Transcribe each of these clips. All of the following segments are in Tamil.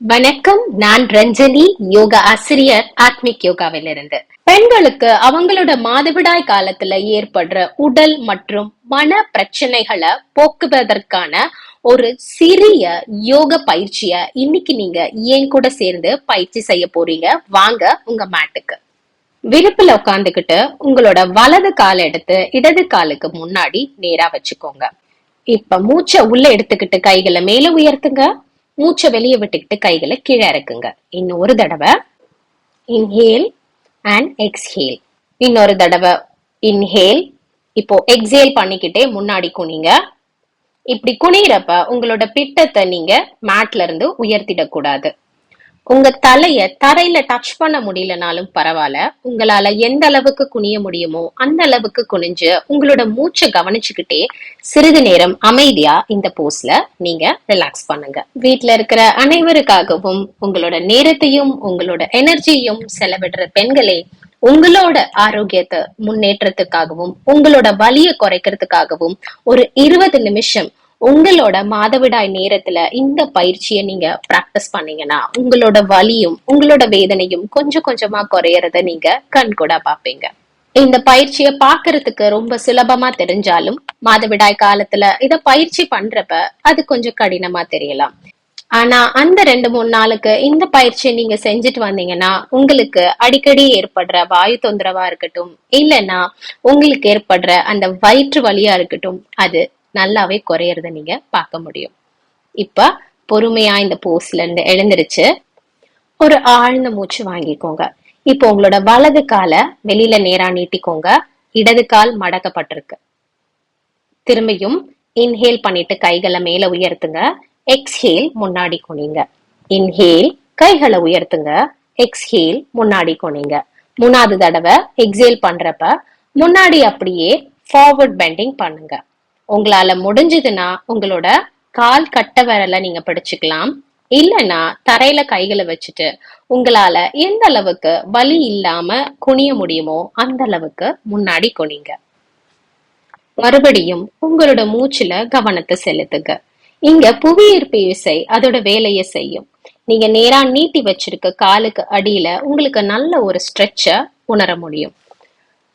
வணக்கம் நான் ரஞ்சனி யோகா ஆசிரியர் ஆத்மிக் யோகாவிலிருந்து. பெண்களுக்கு அவங்களோட மாதவிடாய் காலத்துல ஏற்படுற உடல் மற்றும் மன பிரச்சனைகளை போக்குவதற்கான ஒரு சிறிய யோக பயிற்சிய இன்னைக்கு நீங்க ஏன் கூட சேர்ந்து பயிற்சி செய்ய போறீங்க? வாங்க உங்க மேட்டுக்கு. விருப்புல உட்காந்துக்கிட்டு உங்களோட வலது காலை எடுத்து இடது காலுக்கு முன்னாடி நேரா வச்சுக்கோங்க. இப்ப மூச்சை உள்ள எடுத்துக்கிட்டு கைகளை மேல உயர்த்துங்க. மூச்சை வெளியே விட்டுக்கிட்டு கைகளை கீழே இறக்குங்க. இன்னும் ஒரு தடவை. இன்ஹேல் அண்ட் எக்ஸ்ஹேல் இன்னொரு தடவை. இன்ஹேல் இப்போ எக்ஸேல் பண்ணிக்கிட்டே முன்னாடி குனிங்க. இப்படி குனிறப்ப உங்களோட பிட்டத்தை நீங்க மேட்ல இருந்து உயர்த்திடக்கூடாது. உங்க தலைய தரையில டச் பண்ண முடியலனாலும் பரவாயில்ல. உங்களால எந்த அளவுக்கு குனிய முடியுமோ அந்த அளவுக்கு குனிஞ்சு உங்களோட மூச்சை கவனிச்சுக்கிட்டே சிறிது நேரம் அமைதியா இந்த போஸ்ல நீங்க ரிலாக்ஸ் பண்ணுங்க. வீட்டுல இருக்கிற அனைவருக்காகவும் உங்களோட நேரத்தையும் உங்களோட எனர்ஜியையும் செலவிடுற பெண்களே உங்களோட ஆரோக்கியத்தை முன்னேற்றத்துக்காகவும் உங்களோட வலியை குறைக்கிறதுக்காகவும் ஒரு இருபது நிமிஷம் உங்களோட மாதவிடாய் நேரத்துல இந்த பயிற்சியை நீங்க பிராக்டிஸ் பண்ணீங்கன்னா உங்களோட வலியும் உங்களோட வேதனையும் கொஞ்சம் கொஞ்சமா குறையறத நீங்க கண்கூடா பாப்பீங்க இந்த பயிற்சியை பாக்குறதுக்கு ரொம்ப சுலபமா தெரிஞ்சாலும் மாதவிடாய் காலத்துல இத பயிற்சி பண்றப்ப அது கொஞ்சம் கடினமா தெரியலாம். ஆனா அந்த ரெண்டு மூணு நாளுக்கு இந்த பயிற்சியை நீங்க செஞ்சுட்டு வந்தீங்கன்னா உங்களுக்கு அடிக்கடி ஏற்படுற வாயு தொந்தரவா இருக்கட்டும் இல்லைன்னா உங்களுக்கு ஏற்படுற அந்த வயிற்று வலியா இருக்கட்டும் அது நல்லாவே குறையறத நீங்க பார்க்க முடியும். இப்ப பொறுமையா இந்த போஸ்ல இருந்து எழுந்திருச்சு ஒரு ஆழ்ந்த மூச்சு வாங்கிக்கோங்க. இப்போ உங்களோட வலது காலை வெளியில நேரா நீட்டிக்கோங்க. இடது கால் மடக்கப்பட்டிருக்கு. திரும்பியும் இன்ஹேல் பண்ணிட்டு கைகளை மேல உயர்த்துங்க. எக்ஸ்ஹேல் முன்னாடி குனிங்க. இன்ஹேல் கைகளை உயர்த்துங்க. எக்ஸ்ஹேல் முன்னாடி குனிங்க. மூணாவது தடவை எக்ஸேல் பண்றப்ப முன்னாடி அப்படியே ஃபார்வர்ட் பெண்டிங் பண்ணுங்க. உங்களால முடிஞ்சதுன்னா உங்களோட கால் கட்ட விரல நீங்க பிடிச்சுக்கலாம். இல்லைன்னா தரையில கைகளை வச்சுட்டு உங்களால எந்த அளவுக்கு வலி இல்லாம குனிய முடியுமோ அந்த அளவுக்கு முன்னாடி குனிங்க. மறுபடியும் உங்களோட மூச்சுல கவனத்தை செலுத்துங்க. இங்க புவியீர்ப்பு விசை அதோட வேலையை செய்யும். நீங்க நேரா நீட்டி வச்சிருக்க காலுக்கு அடியில உங்களுக்கு நல்ல ஒரு ஸ்ட்ரெச்ச உணர முடியும்.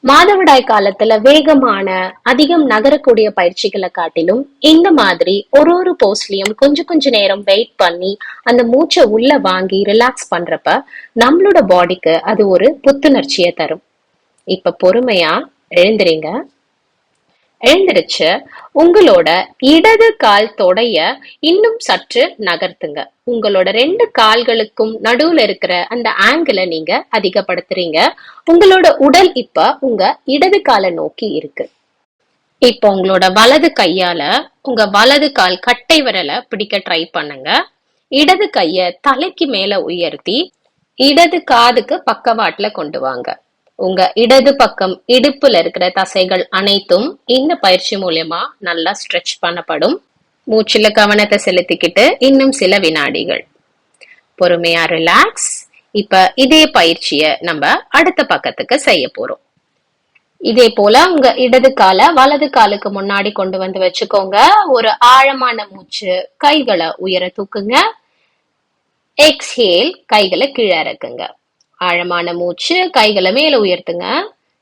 மாதவிடாய் காலத்துல வேகமான அதிகம் நகரக்கூடிய பயிற்சிகளை காட்டிலும் இந்த மாதிரி ஒரு ஒரு போஸ்ட்லயும் கொஞ்சம் கொஞ்ச நேரம் வெயிட் பண்ணி அந்த மூச்சை உள்ள வாங்கி ரிலாக்ஸ் பண்றப்ப நம்மளோட பாடிக்கு அது ஒரு புத்துணர்ச்சியை தரும். இப்ப பொறுமையா எழுந்துறீங்க எழுந்திருச்சு உங்களோட இடது கால் தொடைய இன்னும் சற்று நகர்த்துங்க. உங்களோட ரெண்டு கால்களுக்கும் நடுவுல இருக்கிற அந்த ஆங்கிளை நீங்க அதிகப்படுத்துறீங்க. உங்களோட உடல் இப்ப உங்க இடது காலை நோக்கி இருக்கு. இப்போ உங்களோட வலது கையால உங்க வலது கால் கட்டை விரலை பிடிக்க ட்ரை பண்ணுங்க. இடது கைய தலைக்கு மேல உயர்த்தி இடது காதுக்கு பக்கவாட்டுல கொண்டு வாங்க. உங்க இடது பக்கம் இடுப்புல இருக்கிற தசைகள் அனைத்தும் இந்த பயிற்சி மூலியமா நல்லா ஸ்ட்ரெச் பண்ணப்படும். மூச்சுல கவனத்தை செலுத்திக்கிட்டு இன்னும் சில வினாடிகள். பொறுமையா ரிலாக்ஸ் இப்ப இதே பயிற்சிய நம்ம அடுத்த பக்கத்துக்கு செய்ய போறோம். இதே போல உங்க இடது காலை வலது காலுக்கு முன்னாடி கொண்டு வந்து வச்சுக்கோங்க. ஒரு ஆழமான மூச்சு கைகளை உயர தூக்குங்க. எக்ஸ்ஹேல் கைகளை கீழே இறக்குங்க. ஆழமான மூச்சு கைகளை மேல உயர்த்துங்க.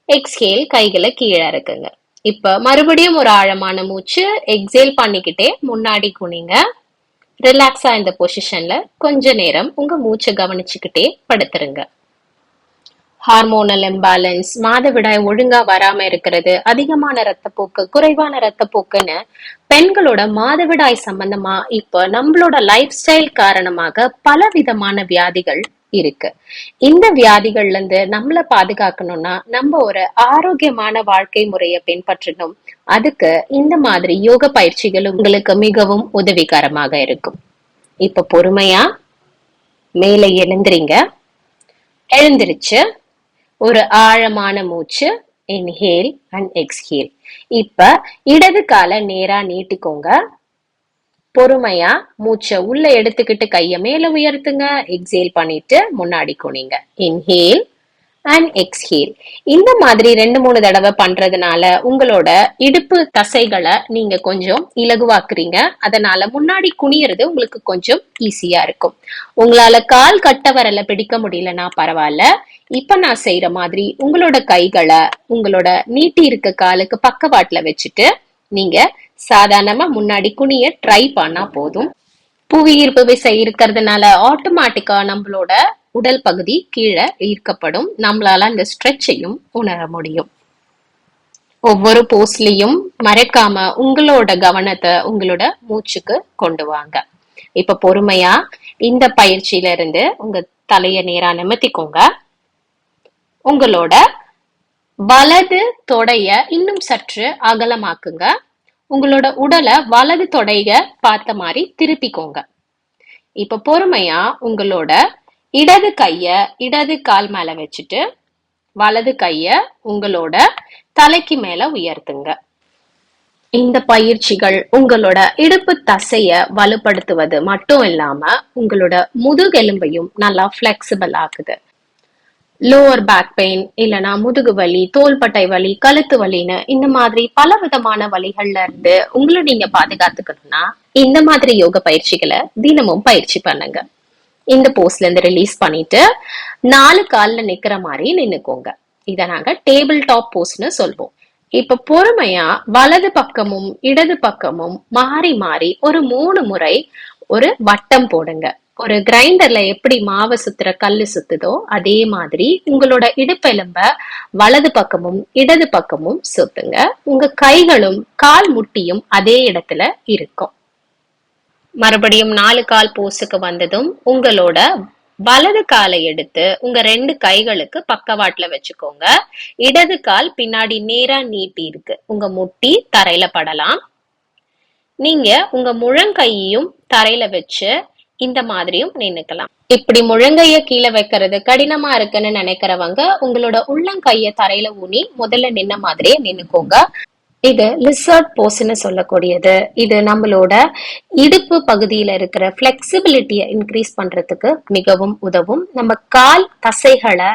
எக்ஸ்ஹேல் கைகளை கீழே இருக்குங்க இப்ப மறுபடியும் ஒரு ஆழமான மூச்சு எக்ஸேல் பண்ணிக்கிட்டே முன்னாடி குனிங்க. ரிலாக்ஸா இந்த பொசிஷன்ல கொஞ்ச நேரம் உங்க மூச்சை கவனிச்சுக்கிட்டே படுத்துருங்க. ஹார்மோனல் இம்பாலன்ஸ் மாதவிடாய் ஒழுங்கா வராம இருக்கிறது அதிகமான ரத்தப்போக்கு குறைவான ரத்தப்போக்குன்னு பெண்களோட மாதவிடாய் சம்பந்தமா இப்ப நம்மளோட லைஃப் ஸ்டைல் காரணமாக பல விதமான வியாதிகள் இருக்கு. இந்த வியாதிகள்ல இருந்து நம்மள பாதுகாக்கணும்னா நம்ம ஒரு ஆரோக்கியமான வாழ்க்கை முறையை பின்பற்றணும். அதுக்கு இந்த மாதிரி யோக பயிற்சிகள் உங்களுக்கு மிகவும் உதவிகரமாக இருக்கும். இப்ப பொறுமையா மேலே எழுந்துறீங்க எழுந்திருச்சு. ஒரு ஆழமான மூச்சு. இன்ஹேல் அண்ட் எக்ஸ்ஹேல் இப்ப இடது காலை நேரா நீட்டிக்கோங்க. பொறுமையா மூச்சை உள்ள எடுத்துக்கிட்டு கைய மேல உயர்த்துங்க. எக்ஸேல் பண்ணிட்டு முன்னாடி குனிங்க. இன்ஹேல் அண்ட் எக்ஸ்ஹேல் இந்த மாதிரி ரெண்டு மூணு தடவை பண்றதுனால உங்களோட இடுப்பு தசைகளை நீங்க கொஞ்சம் இலகுவாக்குறீங்க. அதனால முன்னாடி குனியறது உங்களுக்கு கொஞ்சம் ஈஸியா இருக்கும். உங்களால கால் கட்ட வரல பிடிக்க முடியலன்னா பரவாயில்ல. இப்ப நான் செய்யற மாதிரி உங்களோட கைகளை உங்களோட நீட்டி இருக்க காலுக்கு பக்கவாட்டுல வச்சுட்டு நீங்க சாதாரணமாக முன்னாடி குனிய ட்ரை பண்ணால் போதும். புவியீர்ப்பு விசை இருக்கிறதுனால ஆட்டோமேட்டிக்கா நம்மளோட உடல் பகுதி கீழே ஈர்க்கப்படும். நம்மளால அந்த ஸ்ட்ரெச்சையும் உணர முடியும். ஒவ்வொரு போஸ்லயும் மறக்காம உங்களோட கவனத்தை உங்களோட மூச்சுக்கு கொண்டு வாங்க. இப்ப பொறுமையா இந்த பயிற்சியில இருந்து உங்க தலைய நேரா நிமித்திக்கோங்க. உங்களோட வலது தொடைய இன்னும் சற்று அகலமாக்குங்க. உங்களோட உடலை வலது தொடைய பார்த்த மாதிரி திருப்பிக்கோங்க. இப்ப பொறுமையா உங்களோட இடது கைய இடது கால் மேல வச்சுட்டு வலது கைய உங்களோட தலைக்கு மேல உயர்த்துங்க. இந்த பயிற்சிகள் உங்களோட இடுப்பு தசைய வலுப்படுத்துவது மட்டும் இல்லாம உங்களோட முதுகெலும்பையும் நல்லா பிளெக்சிபிள் ஆகுது லோவர் பேக் பெயின் இல்லனா முதுகு வலி தோள்பட்டை வலி கழுத்து வலின்னு இந்த மாதிரி பல விதமான வலிகள்ல இருந்து உங்களை நீங்க பாதுகாத்துக்கணும்னா இந்த மாதிரி யோக பயிற்சிகளை தினமும் பயிற்சி பண்ணுங்க. இந்த போஸ்ட்ல இருந்து ரிலீஸ் பண்ணிட்டு நாலு கால்ல நிக்கிற மாதிரி நின்னுக்கோங்க. இத நாங்க டேபிள் டாப் போஸ்ட்னு சொல்வோம். இப்ப பொறுமையா வலது பக்கமும் இடது பக்கமும் மாறி மாறி ஒரு மூணு முறை ஒரு வட்டம் போடுங்க. ஒரு கிரைண்டர்ல எப்படி மாவை சுத்துற கல்லு சுத்துதோ அதே மாதிரி உங்களோட இடுப்பெலும்ப வலது பக்கமும் இடது பக்கமும் சுத்துங்க. உங்க கைகளும் கால் முட்டியும் அதே இடத்துல இருக்கும். மறுபடியும் நாலு கால் போஸுக்கு வந்ததும் உங்களோட வலது காலை எடுத்து உங்க ரெண்டு கைகளுக்கு பக்கவாட்டுல வச்சுக்கோங்க. இடது கால் பின்னாடி நேரா நீட்டி இருக்கு. உங்க முட்டி தரையில படலாம். நீங்க உங்க முழங்கையையும் தரையில வச்சு இந்த மாதிரியும் நின்னுக்கலாம். இப்படி முழங்கைய கீழே வைக்கிறது கடினமா இருக்குன்னு நினைக்கிறவங்க உங்களோட உள்ளங்கைய தரையில ஊனி முதல்ல நின்ன மாதிரியே நின்னுக்கோங்க. இது லிசர்ட் போஸ்ன்னு சொல்லக்கூடியது. இது நம்மளோட இடுப்பு பகுதியில இருக்கிற ஃபிளெக்சிபிலிட்டியை இன்க்ரீஸ் பண்றதுக்கு மிகவும் உதவும். நம்ம கால் தசைகளை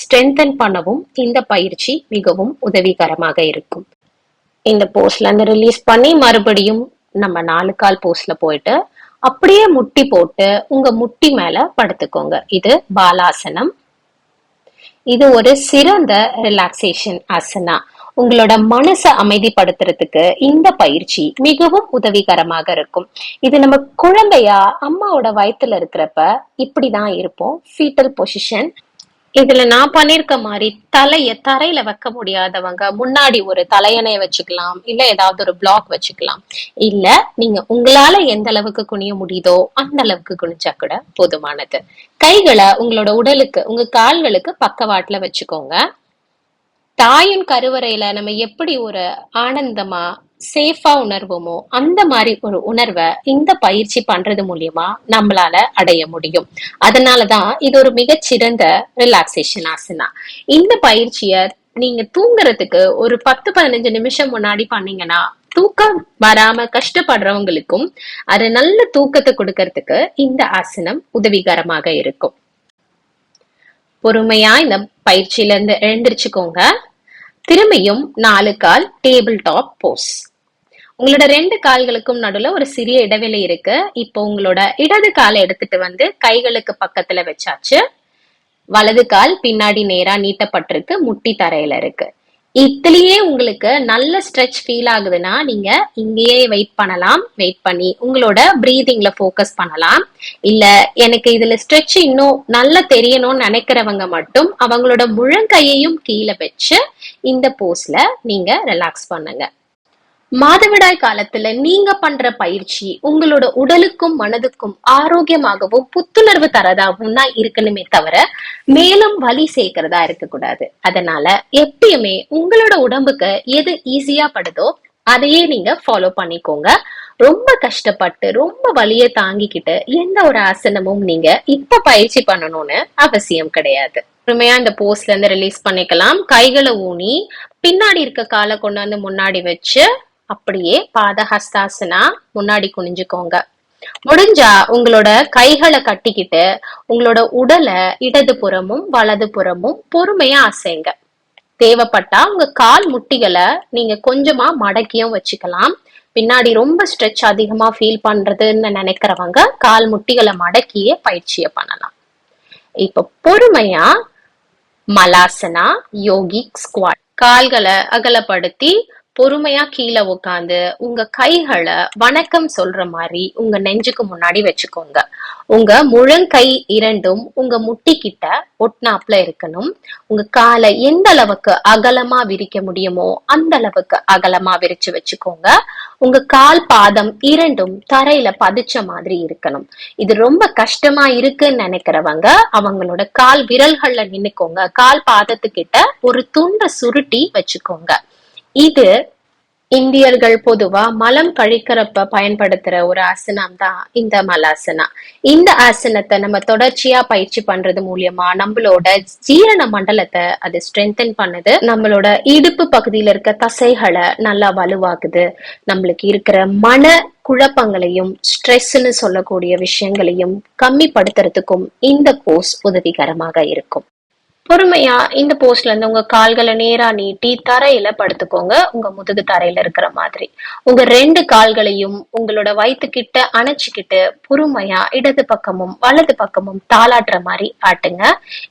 ஸ்ட்ரென்தன் பண்ணவும் இந்த பயிற்சி மிகவும் உதவிகரமாக இருக்கும். இந்த போஸ்ட்ல இருந்து ரிலீஸ் பண்ணி மறுபடியும் நம்ம நாலு கால் போஸ்ட்ல போயிட்டு அப்படியே முட்டி போட்டு உங்க முட்டி மேல படுத்துக்கோங்க. இது பாலாசனம். இது ஒரு சிறந்த ரிலாக்ஸேஷன் ஆசனா உங்களோட மனசை அமைதிப்படுத்துறதுக்கு இந்த பயிற்சி மிகவும் உதவிகரமாக இருக்கும். இது நம்ம குழந்தையா அம்மாவோட வயித்துல இருக்கிறப்ப இப்படிதான் இருப்போம். ஃபீட்டல் பொசிஷன் இதுல நான் பண்ணிருக்க மாதிரி தலைய தரையில வைக்க முடியாதவங்க முன்னாடி ஒரு தலையணைய வச்சுக்கலாம் இல்ல ஏதாவது ஒரு பிளாக் வச்சுக்கலாம். இல்ல நீங்க உங்களால எந்த அளவுக்கு குனிய முடியுதோ அந்த அளவுக்கு குனிச்சா கூட போதுமானது. கைகளை உங்களோட உடலுக்கு உங்க கால்களுக்கு பக்கவாட்டுல வச்சுக்கோங்க. தாயின் கருவறையில நம்ம எப்படி ஒரு ஆனந்தமா சேஃபா உணர்வோமோ அந்த மாதிரி ஒரு உணர்வை இந்த பயிற்சி பண்றது மூலியமா நம்மளால அடைய முடியும். அதனாலதான் இது ஒரு மிகச்சிறந்த ரிலாக்ஸேஷன் ஆசனா இந்த பயிற்சிய நீங்க தூங்குறதுக்கு ஒரு பத்து பதினஞ்சு நிமிஷம் முன்னாடி பண்ணீங்கன்னா தூக்கம் வராம கஷ்டப்படுறவங்களுக்கும் அது நல்ல தூக்கத்தை கொடுக்கறதுக்கு இந்த ஆசனம் உதவிகரமாக இருக்கும். பொறுமையா இந்த பயிற்சியில இருந்து எழுந்திருச்சுக்கோங்க. திரும்பியும் நாலு கால் டேபிள் டாப் போஸ் உங்களோட ரெண்டு கால்களுக்கும் நடுவில் ஒரு சிறிய இடைவெளி இருக்கு. இப்போ உங்களோட இடது காலை எடுத்துட்டு வந்து கைகளுக்கு பக்கத்துல வச்சாச்சு. வலது கால் பின்னாடி நேரா நீட்டப்பட்டிருக்கு முட்டி தரையில இருக்கு. இதுலயே உங்களுக்கு நல்ல ஸ்ட்ரெச் ஃபீல் ஆகுதுன்னா நீங்க இங்கேயே வெயிட் பண்ணலாம். வெயிட் பண்ணி உங்களோட பிரீதிங்ல ஃபோக்கஸ் பண்ணலாம். இல்ல எனக்கு இதுல ஸ்ட்ரெச் இன்னும் நல்லா தெரியணும்னு நினைக்கிறவங்க மட்டும் அவங்களோட முழங்கையையும் கீழே வச்சு இந்த போஸ்ல நீங்க ரிலாக்ஸ் பண்ணுங்க. மாதவிடாய் காலத்துல நீங்க பண்ற பயிற்சி உங்களோட உடலுக்கும் மனதுக்கும் ஆரோக்கியமாகவும் புத்துணர்வு தரதாகவும் தான் இருக்கணுமே தவிர மேலும் வலி சேர்க்கிறதா இருக்கக்கூடாது. அதனால எப்பயுமே உங்களோட உடம்புக்கு எது ஈஸியா படுதோ அதையே நீங்க ஃபாலோ பண்ணிக்கோங்க. ரொம்ப கஷ்டப்பட்டு ரொம்ப வலிய தாங்கிக்கிட்டு எந்த ஒரு ஆசனமும் நீங்க இப்ப பயிற்சி பண்ணணும்னு அவசியம் கிடையாது. பொறுமையா இந்த போஸ்ட்ல இருந்து ரிலீஸ் பண்ணிக்கலாம். கைகளை ஊனி பின்னாடி இருக்க காலை கொண்டாந்து முன்னாடி வச்சு அப்படியே பாதஹஸ்தாசனா முன்னாடி குனிஞ்சுக்கோங்க. முடிஞ்சா உங்களோட கைகளை கட்டிக்கிட்டு உங்களோட உடலை இடது புறமும் வலது புறமும் பொறுமையா அசைங்க. தேவைப்பட்டா உங்க கால் முட்டிகளை நீங்க கொஞ்சமா மடக்கியும் வச்சுக்கலாம். பின்னாடி ரொம்ப ஸ்ட்ரெச் அதிகமா ஃபீல் பண்றதுன்னு நினைக்கிறவங்க கால் முட்டிகளை மடக்கியே பயிற்சியை பண்ணலாம். இப்ப பொறுமையா மலாசனா யோகிக் ஸ்குவாட் கால்களை அகலப்படுத்தி பொறுமையா கீழே உட்காந்து உங்க கைகளை வணக்கம் சொல்ற மாதிரி உங்க நெஞ்சுக்கு முன்னாடி வச்சுக்கோங்க. உங்க முழங்கை இரண்டும் உங்க முட்டி கிட்ட ஒட்னாப்ல இருக்கணும். உங்க காலை எந்த அளவுக்கு அகலமா விரிக்க முடியுமோ அந்த அளவுக்கு அகலமா விரிச்சு வச்சுக்கோங்க. உங்க கால் பாதம் இரண்டும் தரையில பதிச்ச மாதிரி இருக்கணும். இது ரொம்ப கஷ்டமா இருக்குன்னு நினைக்கிறவங்க அவங்களோட கால் விரல்கள்ல நின்னுக்கோங்க. கால் பாதத்துக்கிட்ட ஒரு துண்டை சுருட்டி வச்சுக்கோங்க. இது இந்தியர்கள் பொதுவா மலம் கழிக்கிறப்ப பயன்படுத்துற ஒரு ஆசனம் தான் இந்த மலாசனா. இந்த ஆசனத்தை நம்ம தொடர்ச்சியா பயிற்சி பண்றது மூலியமா நம்மளோட ஜீரண மண்டலத்தை அது ஸ்ட்ரென்தன் பண்ணுது. நம்மளோட இடுப்பு பகுதியில இருக்க தசைகளை நல்லா வலுவாக்குது. நம்மளுக்கு இருக்கிற மன குழப்பங்களையும் ஸ்ட்ரெஸ்ன்னு சொல்லக்கூடிய விஷயங்களையும் கம்மிப்படுத்துறதுக்கும் இந்த போஸ் உதவிகரமாக இருக்கும். பொறுமையா இந்த போஸ்ட்ல இருந்து உங்க கால்களை நேரா நீட்டி தரையில படுத்துக்கோங்க. உங்க முதுகு தரையில இருக்கிற மாதிரி. உங்க ரெண்டு கால்களையும் உங்களோட வயிற்றுக்கிட்ட அணைச்சிக்கிட்டு பொறுமையா இடது பக்கமும் வலது பக்கமும் தாளாட்டுற மாதிரி ஆட்டுங்க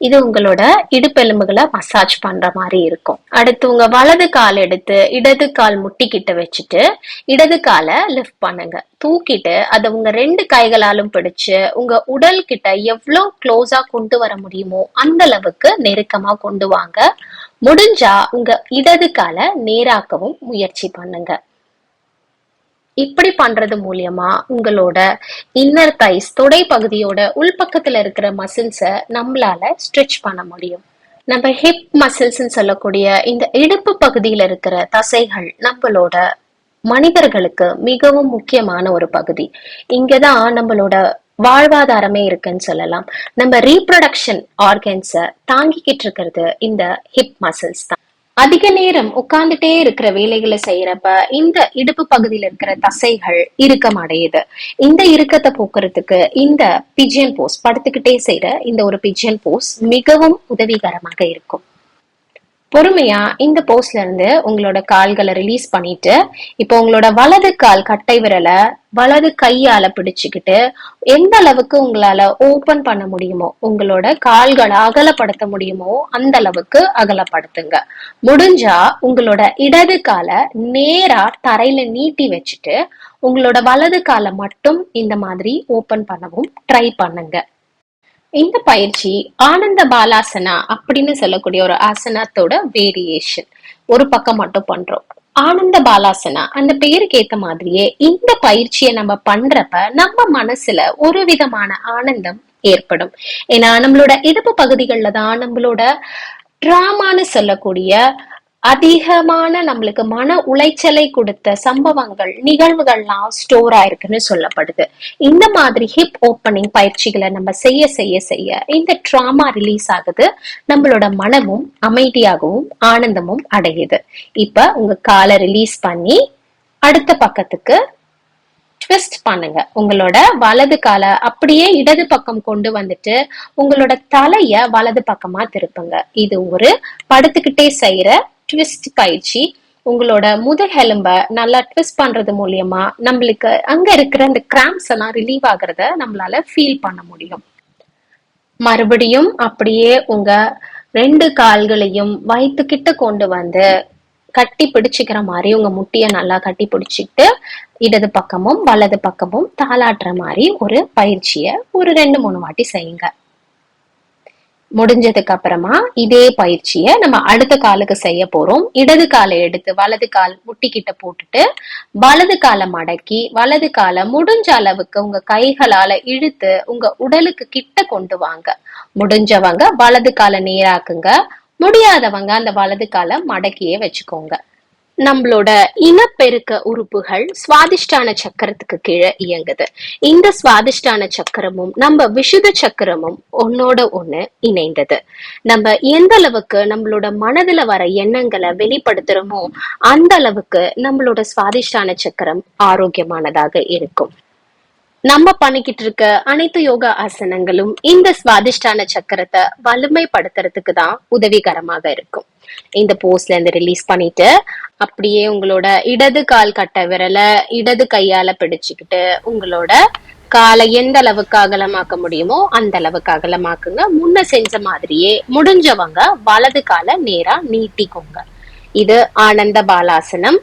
இது உங்களோட இடுப்பெலும்புகளை மசாஜ் பண்ற மாதிரி இருக்கும். அடுத்து உங்க வலது கால் எடுத்து இடது கால் முட்டிக்கிட்ட வச்சுட்டு இடது காலை லிஃப்ட் பண்ணுங்க. தூக்கிட்டு அதை உங்க ரெண்டு கைகளாலும் பிடிச்சு உங்க உடல் கிட்ட எவ்வளவு க்ளோஸா கொண்டு வர முடியுமோ அந்த அளவுக்கு நெருக்கமா கொண்டு வாங்க. முடிஞ்சா உங்க இடது காலை நேராக்கவும் முயற்சி பண்ணுங்க. இப்படி பண்றது மூலியமா உங்களோட இன்னர் தைஸ் தொடை பகுதியோட உள்பக்கத்துல இருக்கிற மசில்ஸ நம்மளால ஸ்ட்ரெச் பண்ண முடியும். நம்ம ஹிப் மசில்ஸ்ன்னு சொல்லக்கூடிய இந்த இடுப்பு பகுதியில இருக்கிற தசைகள் நம்மளோட மனிதர்களுக்கு மிகவும் முக்கியமான ஒரு பகுதி. இங்கதான் நம்மளோட வாழ்வாதாரமே இருக்குன்னு சொல்லலாம். நம்ம ரீப்ரொடக்ஷன் ஆர்கன்ஸை தாங்கிக்கிட்டு இருக்கிறது இந்த ஹிப் மசில்ஸ் தான். அதிக நேரம் உட்கார்ந்துட்டே இருக்கிற வேலைகளை செய்யறப்ப இந்த இடுப்பு பகுதியில இருக்கிற தசைகள் இறுக்கம் அடையுது. இந்த இறுக்கத்தை போக்குறதுக்கு இந்த பிஜியன் போஸ் படுத்துக்கிட்டே செய்யற இந்த ஒரு பிஜியன் போஸ் மிகவும் உதவிகரமாக இருக்கும். பொறுமையா இந்த போஸ்ட்ல இருந்து உங்களோட கால்களை ரிலீஸ் பண்ணிட்டு இப்போ உங்களோட வலது கால் கட்டை விரலை வலது கையால பிடிச்சுக்கிட்டு எந்த அளவுக்கு உங்களால ஓபன் பண்ண முடியுமோ உங்களோட கால்களை அகலப்படுத்த முடியுமோ அந்த அளவுக்கு அகலப்படுத்துங்க. முடிஞ்சா உங்களோட இடது காலை நேரா தரையில நீட்டி வச்சுட்டு உங்களோட வலது காலை மட்டும் இந்த மாதிரி ஓபன் பண்ணவும் ட்ரை பண்ணுங்க. இந்த பயிற்சி ஆனந்த பாலாசனா அப்படின்னு சொல்லக்கூடிய ஒரு ஆசனத்தோட வேரியேஷன் ஒரு பக்கம் மட்டும் பண்றோம். ஆனந்த பாலாசனா அந்த பேருக்கு ஏத்த மாதிரியே இந்த பயிற்சியை நம்ம பண்றப்ப நம்ம மனசுல ஒரு விதமான ஆனந்தம் ஏற்படும். ஏன்னா நம்மளோட இடுப்பு பகுதிகளில் தான் நம்மளோட ட்ராமான்னு சொல்லக்கூடிய அதிகமான நம்மளுக்கு மன உளைச்சலை கொடுத்த சம்பவங்கள் நிகழ்வுகள்லாம் ஸ்டோர் ஆயிருக்குன்னு சொல்லப்படுது. இந்த மாதிரி ஹிப் ஓப்பனிங் பயிற்சிகளை நம்ம செய்ய செய்ய செய்ய இந்த ட்ராமா ரிலீஸ் ஆகுது. நம்மளோட மனமும் அமைதியாகவும் ஆனந்தமும் அடையுது. இப்ப உங்க காலை ரிலீஸ் பண்ணி அடுத்த பக்கத்துக்கு ட்விஸ்ட் பண்ணுங்க. உங்களோட வலது காலை அப்படியே இடது பக்கம் கொண்டு வந்துட்டு உங்களோட தலைய வலது பக்கமா திருப்புங்க. இது ஒரு படுத்துக்கிட்டே செய்யற ட்விஸ்ட் பயிற்சி உங்களோட முதுகெலும்ப நல்லா ட்விஸ்ட் பண்றது மூலியமா நம்மளுக்கு அங்க இருக்கிற அந்த கிராம்ஸ் எல்லாம் ரிலீவ் ஆகுறத நம்மளால ஃபீல் பண்ண முடியும். மறுபடியும் அப்படியே உங்க ரெண்டு கால்களையும் வயிற்றுக்கிட்ட கொண்டு வந்து கட்டி பிடிச்சிக்கிற மாதிரி உங்க முட்டியை நல்லா கட்டி பிடிச்சிட்டு இடது பக்கமும் வலது பக்கமும் தாளாட்டுற மாதிரி ஒரு பயிற்சியை ஒரு ரெண்டு மூணு வாட்டி செய்யுங்க. முடிஞ்சதுக்கு அப்புறமா இதே பயிற்சியை நம்ம அடுத்த காலுக்கு செய்ய போறோம். இடது காலை எடுத்து வலது கால் முட்டிக்கிட்ட போட்டுட்டு வலது காலை மடக்கி வலது காலை முடிஞ்ச அளவுக்கு உங்க கைகளால இழுத்து உங்க உடலுக்கு கிட்ட கொண்டு வாங்க. முடிஞ்சவங்க வலது காலை நேராக்குங்க. முடியாதவங்க அந்த வலது காலை மடக்கியே வச்சுக்கோங்க. நம்மளோட இனப்பெருக்க உறுப்புகள் சுவாதிஷ்டான சக்கரத்துக்கு கீழே இயங்குது. இந்த சுவாதிஷ்டான சக்கரமும் நம்ம விஷுத சக்கரமும் ஒன்னோட ஒண்ணு இணைந்தது. நம்ம எந்த அளவுக்கு நம்மளோட மனதுல வர எண்ணங்களை வெளிப்படுத்துறோமோ அந்த அளவுக்கு நம்மளோட சுவாதிஷ்டான சக்கரம் ஆரோக்கியமானதாக இருக்கும். நம்ம பண்ணிக்கிட்டு இருக்க அனைத்து யோகா ஆசனங்களும் இந்த சுவாதிஷ்டான சக்கரத்தை வலிமைப்படுத்துறதுக்கு தான் உதவிகரமாக இருக்கும். இந்த போஸ்ட்ல இருந்து ரிலீஸ் பண்ணிட்டு அப்படியே உங்களோட இடது கால் கட்டை விரலை இடது கையால பிடிச்சுக்கிட்டு உங்களோட காலை எந்த அளவுக்கு அகலமாக்க முடியுமோ அந்த அளவுக்கு அகலமாக்குங்க. முன்ன செஞ்ச மாதிரியே முடிஞ்சவங்க வலது காலை நேரா நீட்டிக்கோங்க. இது ஆனந்த பாலாசனம்.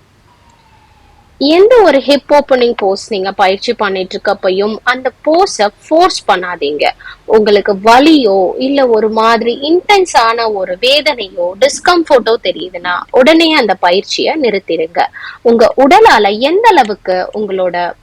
எந்த ஒரு ஹிப் ஓப்பனிங் போஸ் நீங்க பயிற்சி பண்ணிட்டு இருக்கப்பையும் அந்த போஸ ஃபோர்ஸ் பண்ணாதீங்க. உங்களுக்கு வலியோ இல்ல ஒரு மாதிரி இன்டென்ஸான ஒரு வேதனையோ டிஸ்கம்ஃபர்ட்டோ தெரியுதுன்னா உடனே அந்த பயிற்சியை நிறுத்திடுங்க. உங்க உடலால எந்த அளவுக்கு உங்களோட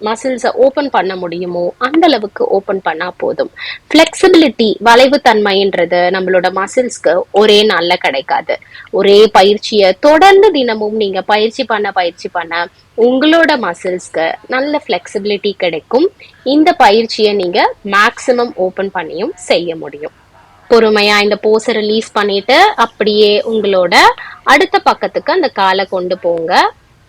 மசில்ஸை ஓபன் பண்ண முடியுமோ அந்த அளவுக்கு ஓபன் பண்ணா போதும். ஃபிளெக்சிபிலிட்டி வளைவு தன்மைன்றது நம்மளோட மசில்ஸ்க்கு ஒரே நாள்ல கிடைக்காது. ஒரே பயிற்சியை தொடர்ந்து தினமும் நீங்க பயிற்சி பண்ண பயிற்சி பண்ண உங்களோட மசில்ஸ்க்கு நல்ல ஃபிளெக்சிபிலிட்டி கிடைக்கும். இந்த பயிற்சியை நீங்க மேக்சிமம் ஓபன் பண்ணியும் செய்ய முடியும். பொறுமையா இந்த போஸை ரிலீஸ் பண்ணிட்டு அப்படியே உங்களோட அடுத்த பக்கத்துக்கு அந்த காலை கொண்டு போங்க.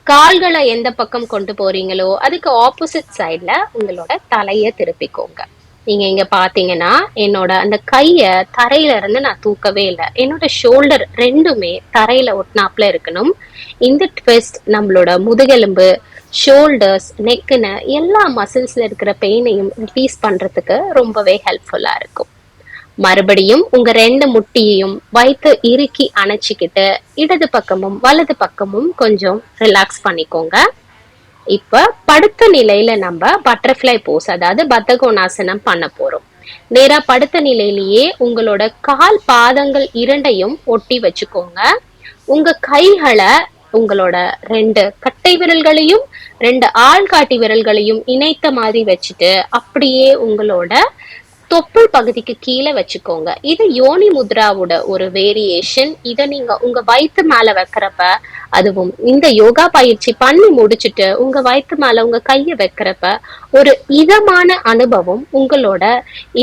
கால்களை எந்த பக்கம் கொண்டு போறீங்களோ அதுக்கு ஆப்போசிட் சைட்ல உங்களோட தலைய திருப்பிக்கோங்க. நீங்க இங்க பாத்தீங்கன்னா என்னோட அந்த கைய தரையில இருந்து நான் தூக்கவே இல்லை. என்னோட ஷோல்டர் ரெண்டுமே தரையில ஒட்டினாப்ல இருக்கணும். இந்த ட்விஸ்ட் நம்மளோட முதுகெலும்பு ஷோல்டர்ஸ் நெக்குன்னு எல்லா மசில்ஸ்ல இருக்கிற பெயினையும் ரிலீஸ் பண்றதுக்கு ரொம்பவே ஹெல்ப்ஃபுல்லா இருக்கும். மறுபடியும் உங்க ரெண்டு முட்டியையும் வைத்து இறுக்கி அணைச்சிக்கிட்டு இடது பக்கமும் வலது பக்கமும் கொஞ்சம் ரிலாக்ஸ் பண்ணிக்கோங்க. இப்ப படுத்த நிலையில நம்ம பட்டர்ஃப்ளை போஸ் அதாவது பத்தகோணாசனம் பண்ண போறோம். நேரா படுத்த நிலையிலேயே உங்களோட கால் பாதங்கள் இரண்டையும் ஒட்டி வச்சுக்கோங்க. உங்க கைகளை உங்களோட ரெண்டு கட்டை விரல்களையும் ரெண்டு ஆள்காட்டி விரல்களையும் இணைத்த மாதிரி வச்சுட்டு அப்படியே உங்களோட தொப்புள் பகுதிக்கு கீழே வச்சுக்கோங்க. இது யோனி முத்ராவோட ஒரு வேரியேஷன் இதை நீங்க உங்க வயிற்று மேல வைக்கிறப்ப அதுவும் இந்த யோகா பயிற்சி பண்ணி முடிச்சுட்டு உங்க வயிற்று மேல உங்க கையை வைக்கிறப்ப ஒரு இதமான அனுபவம் உங்களோட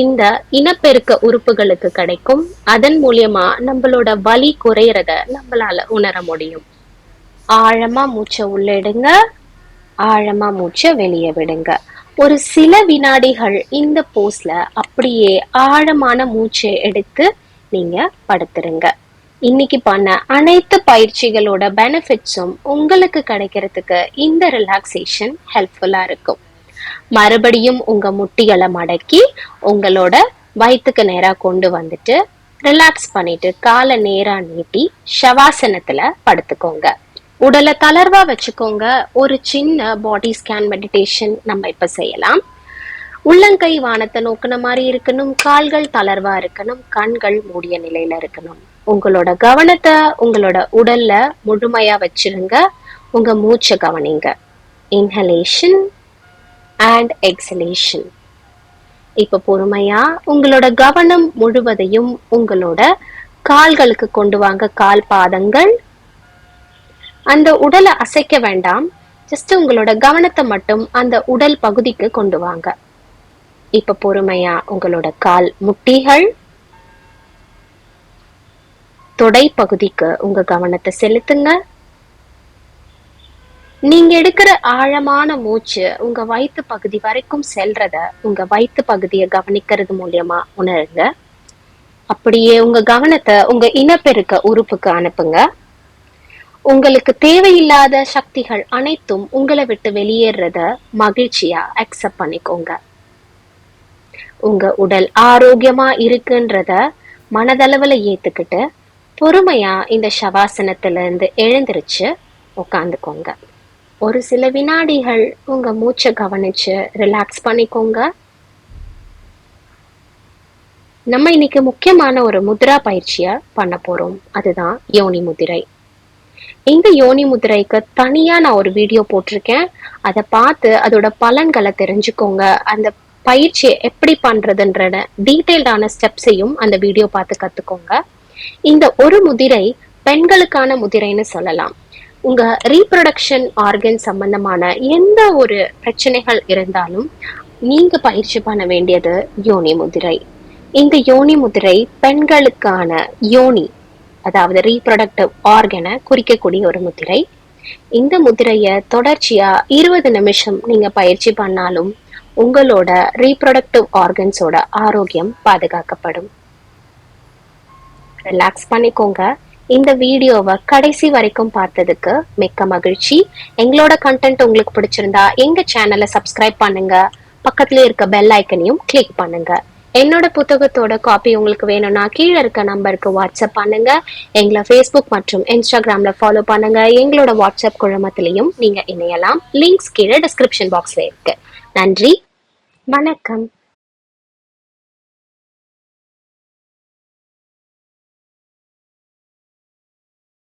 இந்த இனப்பெருக்க உறுப்புகளுக்கு கிடைக்கும். அதன் மூலியமா நம்மளோட வலி குறையறத நம்மளால உணர முடியும். ஆழமா மூச்சை உள்ள எடுங்க ஆழமா மூச்சை வெளியே விடுங்க. ஒரு சில வினாடிகள் இந்த போஸ்ல அப்படியே ஆழமான மூச்சை எடுத்து நீங்க படுத்துருங்க. இன்னைக்கு பண்ண அனைத்து பயிற்சிகளோட பெனிஃபிட்ஸும் உங்களுக்கு கிடைக்கிறதுக்கு இந்த ரிலாக்ஸேஷன் ஹெல்ப்ஃபுல்லா இருக்கும். மறுபடியும் உங்க முட்டிகளை மடக்கி உங்களோட வயிற்றுக்கு நேரா கொண்டு வந்துட்டு ரிலாக்ஸ் பண்ணிட்டு காலை நேரா நீட்டி ஷவாசனத்துல படுத்துக்கோங்க. உடலை தளர்வா வச்சுக்கோங்க. ஒரு சின்ன பாடி ஸ்கேன் மெடிடேஷன் நம்ம இப்ப செய்யலாம். உள்ளங்கை வானத்தை நோக்கின மாதிரி இருக்கணும். கால்கள் தளர்வா இருக்கணும். கண்கள் மூடிய நிலையில இருக்கணும். உங்களோட கவனத்தை உங்களோட உடல்ல முழுமையா வச்சிருங்க. உங்க மூச்சை கவனிங்க. இன்ஹலேஷன் அண்ட் எக்ஸலேஷன் இப்ப பொறுமையா உங்களோட கவனம் முழுவதையும் உங்களோட கால்களுக்கு கொண்டு வாங்க. கால் பாதங்கள் அந்த உடலை அசைக்க வேண்டாம். ஜஸ்ட் உங்களோட கவனத்தை மட்டும் அந்த உடல் பகுதிக்கு கொண்டு வாங்க. இப்ப பொறுமையா உங்களோட கால் முட்டிகள் தொடை பகுதிக்கு உங்க கவனத்தை செலுத்துங்க. நீங்க எடுக்கிற ஆழமான மூச்சு உங்க வயிற்று பகுதி வரைக்கும் செல்றத உங்க வயிற்று பகுதியை கவனிக்கிறது மூலியமா உணருங்க. அப்படியே உங்க கவனத்தை உங்க இனப்பெருக்க உறுப்புக்கு அனுப்புங்க. உங்களுக்கு தேவையில்லாத சக்திகள் அனைத்தும் உங்களை விட்டு வெளியேறத மகிழ்ச்சியா அக்செப்ட் பண்ணிக்கோங்க. உங்க உடல் ஆரோக்கியமா இருக்குன்றத மனதளவுல ஏத்துக்கிட்டு பொறுமையா இந்த சவாசனத்துல இருந்து எழுந்திருச்சு உட்காந்துக்கோங்க ஒரு சில வினாடிகள் உங்க மூச்சை கவனிச்சு ரிலாக்ஸ் பண்ணிக்கோங்க. நம்ம இன்னைக்கு முக்கியமான ஒரு முத்ரா பயிற்சியை பண்ண போறோம். அதுதான் யோனி முதிரை. இந்த யோனி முதிரைக்கு தனியா நான் ஒரு வீடியோ போட்டிருக்கேன். அதை பார்த்து அதோட பலன்களை தெரிஞ்சுக்கோங்க. அந்த பயிற்சியை எப்படி பண்றதுன்ற டீட்டெயில்டான ஸ்டெப்ஸையும் அந்த வீடியோ பார்த்து கத்துக்கோங்க. இந்த ஒரு முதிரை பெண்களுக்கான முதிரைன்னு சொல்லலாம். உங்க ரீப்ரொடக்ஷன் ஆர்கன் சம்பந்தமான எந்த ஒரு பிரச்சனைகள் இருந்தாலும் நீங்க பயிற்சி பண்ண வேண்டியது யோனி முதிரை. இந்த யோனி முதிரை பெண்களுக்கான யோனி அதாவது ரீப்ரொடக்டிவ் ஆர்கனை குறிக்கக்கூடிய ஒரு முதிரை இந்த முதிரையை தொடர்ச்சியா இருபது நிமிஷம் நீங்க பயிற்சி பண்ணாலும் உங்களோட ரீப்ரொடக்டிவ் ஆர்கன்ஸோட ஆரோக்கியம் பாதுகாக்கப்படும். ரிலாக்ஸ் பண்ணிக்கோங்க. இந்த வீடியோவை கடைசி வரைக்கும் பார்த்ததுக்கு மிக்க மகிழ்ச்சி. எங்களோட கண்டென்ட் உங்களுக்கு பிடிச்சிருந்தா எங்க சேனலை சப்ஸ்கிரைப் பண்ணுங்க. பக்கத்துல இருக்க பெல் ஐக்கனையும் கிளிக் பண்ணுங்க. என்னோட புத்தகத்தோட காப்பி உங்களுக்கு வேணும்னா கீழே இருக்க நம்பருக்கு வாட்ஸ்அப் பண்ணுங்க. எங்களை ஃபேஸ்புக் மற்றும் இன்ஸ்டாகிராம்ல ஃபாலோ பண்ணுங்க. எங்களோட வாட்ஸ்அப் குழுமத்திலையும் நீங்க இணையலாம். லிங்க்ஸ் கீழே டிஸ்கிரிப்ஷன் பாக்ஸ்ல இருக்கு. நன்றி. வணக்கம்.